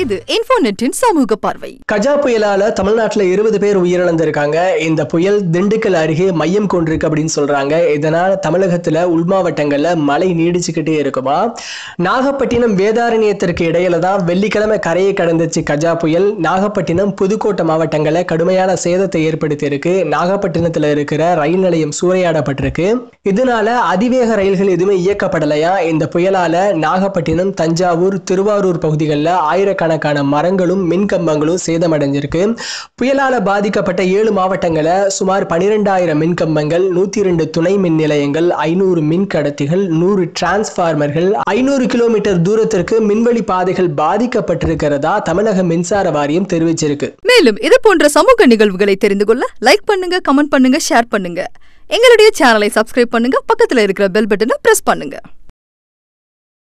இது இன்ஃபோநெட்டின் சமூக பார்வை. கஜா புயலால தமிழ்நாட்டுல இருபது பேர் உயிரிழந்திருக்காங்க. இந்த புயல் திண்டுக்கல் அருகே மையம் கொண்டிருக்கு அப்படின்னு சொல்றாங்க. இதனால் தமிழகத்துல உள் மாவட்டங்கள்ல மழை நீடிச்சுக்கிட்டே இருக்குமா? நாகப்பட்டினம் வேதாரண்யத்திற்கு இடையில தான் வெள்ளிக்கிழமை கரையை கடந்துச்சு கஜா புயல். நாகப்பட்டினம் புதுக்கோட்டை மாவட்டங்களில் கடுமையான சேதத்தை ஏற்படுத்தி இருக்கு நாகப்பட்டினத்துல இருக்கிற ரயில் நிலையம் சூறையாடப்பட்டிருக்கு. இதனால அதிவேக ரயில்கள் எதுவுமே இயக்கப்படலையா? இந்த புயலால நாகப்பட்டினம் தஞ்சாவூர் திருவாரூர் பகுதிகளில் ஆயிரக்கணக்கான மரங்களும் மின்கம்பங்களும் சேதமடைஞ்சிருக்கு. புயலால பாதிக்கப்பட்ட ஏழு மாவட்டங்களை சுமார் பனிரெண்டாயிரம் மின்கம்பங்கள் நூற்றி நூத்தி ரெண்டு துணை மின் நிலையங்கள் ஐநூறு மின் கடத்திகள் நூறு டிரான்ஸ்பார்மர்கள் ஐநூறு கிலோமீட்டர் தூரத்திற்கு மின்வழி பாதைகள் பாதிக்கப்பட்டிருக்கிறதா தமிழக மின்சார வாரியம் தெரிவிச்சிருக்கு. மேலும் இது போன்ற சமூக நிகழ்வுகளை தெரிந்து கொள்ள லைக் பண்ணுங்க கமெண்ட் பண்ணுங்க ஷேர் பண்ணுங்க. எங்களுடைய சேனலை சப்ஸ்கிரைப் பண்ணுங்க பக்கத்துல இருக்கிற பெல் பட்டனை பிரஸ் பண்ணுங்க.